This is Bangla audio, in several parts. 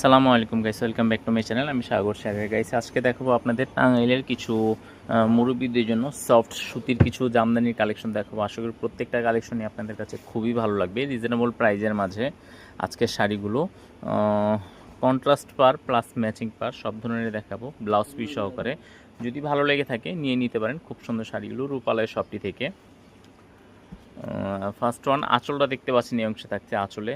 সালামু আলাইকুম guys welcome back to my channel আমি সাগর সাগর। গাইস আজকে দেখাবো আপনাদের টাঙ্গাইলের কিছু মুরব্বীদের জন্য সফট সুতির কিছু জামদানির কালেকশন দেখাবো। আশা করি প্রত্যেকটা কালেকশনই আপনাদের কাছে খুবই ভালো লাগবে রিজনেবল প্রাইজের মাঝে আজকের শাড়িগুলো। কন্ট্রাস্ট পার প্লাস ম্যাচিং পার সব ধরনের দেখাবো ব্লাউজ পিস সহকারে। যদি ভালো লেগে থাকে, নিয়ে নিতে পারেন খুব সুন্দর শাড়িগুলো রূপালয় শপটি থেকে। ফার্স্ট ওয়ান আঁচলটা দেখতে পাচ্ছেন, এই অংশে থাকছে আঁচলে।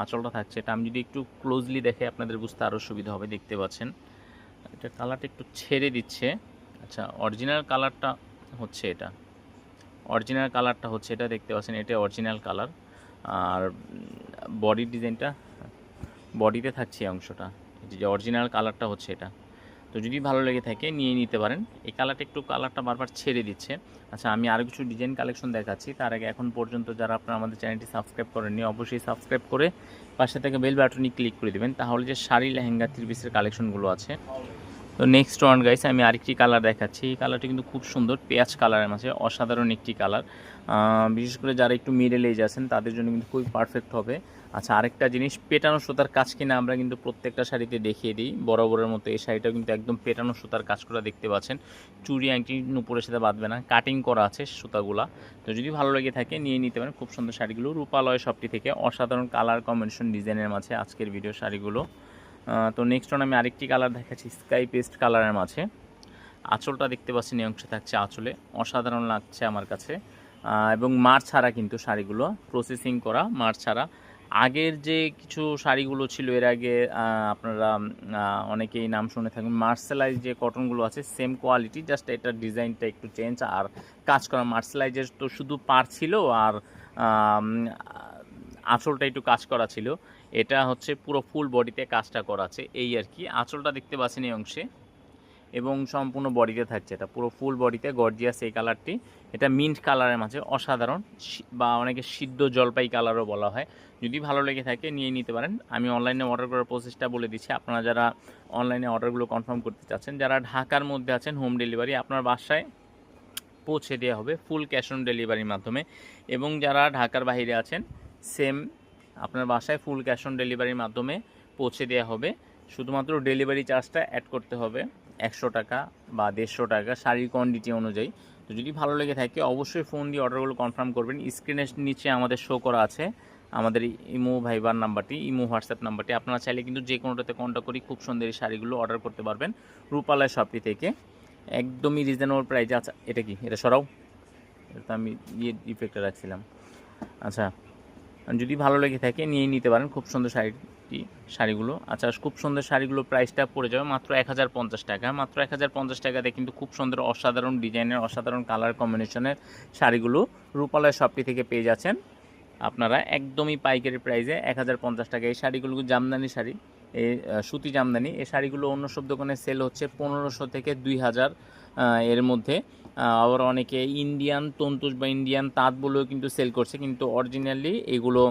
আঁচলটা থাকছে, এটা আমি যদি একটু ক্লোজলি দেখে আপনাদের বুঝতে আরও সুবিধা হবে, দেখতে পাচ্ছেন। এটা কালারটা একটু ছেড়ে দিচ্ছে। আচ্ছা অরিজিনাল কালারটা হচ্ছে এটা। অরিজিনাল কালারটা হচ্ছে এটা, দেখতে পাচ্ছেন, এটা অরিজিনাল কালার আর বডি ডিজাইনটা বডিতে থাকছে অংশটা। যে অরিজিনাল কালারটা হচ্ছে এটা। তো যদি ভালো লেগে থাকে, নিয়ে নিতে পারেন। এই কালারটা একটু কালারটা বারবার ছেড়ে দিচ্ছে। আচ্ছা আমি আরও কিছু ডিজাইন কালেকশন দেখাচ্ছি। তার আগে এখন পর্যন্ত যারা আপনারা আমাদের চ্যানেলটি সাবস্ক্রাইব করেননি, অবশ্যই সাবস্ক্রাইব করে পাশে থেকে বেল বাটনই ক্লিক করে দেবেন। তাহলে যে শাড়ি, লেহেঙ্গা থ্রি পিসের কালেকশনগুলো আছে। তো নেক্সট ওয়ান গাইস আমি আরেকটি কালার দেখাচ্ছি। এই কালারটি কিন্তু খুব সুন্দর, পেঁয়াজ কালারের মাঝে, অসাধারণ একটি কালার বিশেষ করে যারা একটু মিডল এজ আছেন, তাদের জন্য কিন্তু খুবই পারফেক্ট হবে। আচ্ছা আরেকটা জিনিস, পেটানো সুতার কাজ কিনা আমরা কিন্তু প্রত্যেকটা শাড়িতে দেখিয়ে দিই। বরাবরের মতো এই শাড়িটাও কিন্তু একদম পেটানো সুতার কাজ করা দেখতে পাচ্ছেন। চুড়ি, আংটি, নুপুরের সাথে বাঁধবে না। কাটিং করা আছে সুতাগুলা। তো যদি ভালো লেগে থাকে, নিয়ে নিতে পারেন। খুব সুন্দর শাড়িগুলো। রূপালয় শপটি থেকে অসাধারণ কালার কম্বিনেশন ডিজাইনের মাঝে আজকের ভিডিও শাড়িগুলো। তো নেক্সট ওয়ান আমি আরেকটি কালার দেখাচ্ছি স্কাই পেস্ট কালারের মাঝে। আঁচলটা দেখতে পাচ্ছেন, এই অংশে থাকছে আঁচলে। অসাধারণ লাগছে আমার কাছে। এবং মার ছাড়া কিন্তু শাড়িগুলো প্রসেসিং করা, মার ছাড়া। আগের যে কিছু শাড়িগুলো ছিল, এর আগে আপনারা অনেকেই নাম শুনে থাকবেন। মার্সেলাইজ যে কটনগুলো আছে সেম কোয়ালিটি জাস্ট এটার ডিজাইনটা একটু চেঞ্জ আর কাজ করা মার্সেলাইজের তো শুধু পার ছিল, আর আঁচলটা একটু কাজ করা ছিল। এটা হচ্ছে পুরো ফুল বডিতে কাজটা করা আছে, এই আর কি। আঁচলটা দেখতে পাচ্ছেন এই অংশে। এবং সম্পূর্ণ বডিতে থাকছে এটা। পুরো ফুল বডিতে গর্জিয়াস এই কালারটি এটা মিন্ট কালারের মাঝে অসাধারণ বা অনেকে সিদ্ধ জলপাই কালারও বলা হয়। যদি ভালো লেগে থাকে নিয়ে নিতে পারেন। আমি অনলাইনে অর্ডার করার প্রসেসটা বলে দিচ্ছি। আপনারা যারা অনলাইনে অর্ডারগুলো কনফার্ম করতে চাচ্ছেন, যারা ঢাকার মধ্যে আছেন হোম ডেলিভারি আপনার বাসায় পৌঁছে দেওয়া হবে ফুল ক্যাশ অন ডেলিভারির মাধ্যমে। এবং যারা ঢাকার বাইরে আছেন সেম আপনার বাসায় ফুল ক্যাশ অন ডেলিভারির মাধ্যমে পৌঁছে দেওয়া হবে। শুধুমাত্র ডেলিভারি চার্জটা অ্যাড করতে হবে। একশো টাকা বা দেড়শো টাকা শাড়ির কোয়ান্টিটি অনুযায়ী। তো যদি ভালো লেগে থাকে, অবশ্যই ফোন দিয়ে অর্ডারগুলো কনফার্ম করবেন। স্ক্রিনের নিচে আমাদের শো করা আছে। আমাদের ইমো ভাইবার নাম্বারটি, ইমো হোয়াটসঅ্যাপ নাম্বারটি। আপনারা চাইলে কিন্তু যে কোনোটাতে কন্ট্যাক্ট করি খুব সুন্দর এই শাড়িগুলো অর্ডার করতে পারবেন রূপালয় শপটি থেকে। একদমই রিজনেবল প্রাইজে আচ্ছা এটা কি? এটা সরাও। এটা তো আমি ইয়ে ইফেক্টে রাখছিলাম। আচ্ছা যদি ভালো লেগে থাকে, নিয়ে নিতে পারেন। খুব সুন্দর শাড়িটি শাড়িগুলো? আচ্ছা খুব সুন্দর শাড়িগুলো প্রাইসটা পড়ে যাবে মাত্র এক হাজার পঞ্চাশ টাকা। মাত্র এক হাজার পঞ্চাশ টাকাতে কিন্তু খুব সুন্দর অসাধারণ ডিজাইনের, অসাধারণ কালার কম্বিনেশনের শাড়িগুলো রূপালয় শপটি থেকে পেয়ে যাচ্ছেন আপনারা একদমই পাইকারি প্রাইসে এক হাজার পঞ্চাশ টাকা। এই শাড়িগুলো জামদানি শাড়ি, এই সুতি জামদানি। এই শাড়িগুলো অন্য সব দোকানে সেল হচ্ছে পনেরোশো থেকে দুই হাজার এর মধ্যে। আবার অনেকে ইন্ডিয়ান তন্তুষ বা ইন্ডিয়ান তাঁত বলেও কিন্তু সেল করছে, কিন্তু অরিজিনালি এগুলো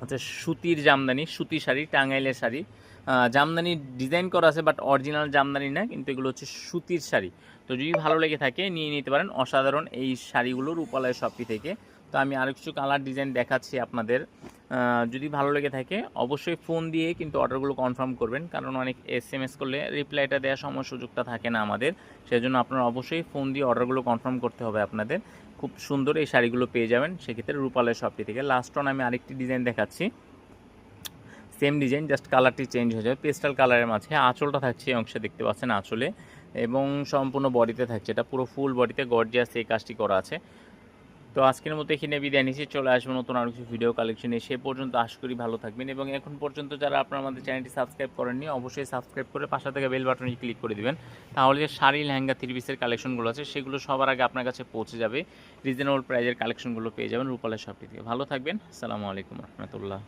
হচ্ছে সুতির জামদানি, সুতি শাড়ি, টাঙ্গাইলের শাড়ি। জামদানি ডিজাইন করা আছে বাট অরিজিনাল জামদানি না, কিন্তু এগুলো হচ্ছে সুতির শাড়ি। তো যদি ভালো লেগে থাকে, নিয়ে নিতে পারেন। অসাধারণ এই শাড়িগুলো রূপালয় শপটি থেকে। তো আমি আরও কিছু কালার ডিজাইন দেখাচ্ছি আপনাদের। যদি ভালো লেগে থাকে, অবশ্যই ফোন দিয়ে কিন্তু অর্ডারগুলো কনফার্ম করবেন। কারণ অনেক এস এম এস করলে রিপ্লাইটা দেওয়ার সময় সুযোগটা থাকে না আমাদের। সেজন্য আপনারা অবশ্যই ফোন দিয়ে অর্ডারগুলো কনফার্ম করতে হবে আপনাদের। খুব সুন্দর এই শাড়িগুলো পেয়ে যাবেন। সেক্ষেত্রে রূপালের শপটি থেকে। লাস্ট অন আমি আরেকটি ডিজাইন দেখাচ্ছি। সেম ডিজাইন জাস্ট কালারটি চেঞ্জ হয়ে যাবে। পেস্টাল কালারের মাঝে আঁচলটা থাকছে, এই অংশে দেখতে পাচ্ছেন আঁচলে। এবং সম্পূর্ণ বডিতে থাকছে। এটা পুরো ফুল বডিতে গর্জিয়াস এই কাজটি করা আছে। তো আজকের মতো এখানে বিদায় নিচ্ছি। চলে আসব নতুন আরও কিছু ভিডিও কালেকশনে সে পর্যন্ত আশা করি ভালো থাকবেন এবং এখন পর্যন্ত যারা আপনারা আমাদের চ্যানেলটি সাবস্ক্রাইব করেননি, অবশ্যই সাবস্ক্রাইব করে পাশে থেকে বেল বাটনে ক্লিক করে দেবেন। তাহলে যে শাড়ি, লেহেঙ্গা থ্রি পিসের কালেকশনগুলো আছে, সেগুলো সবার আগে আপনার কাছে পৌঁছে যাবে। রিজনেবল প্রাইজের কালেকশনগুলো পেয়ে যাবেন রূপালের শপটি থেকে। ভালো থাকবেন। আসসালামু আলাইকুম রহমতুল্লাহ।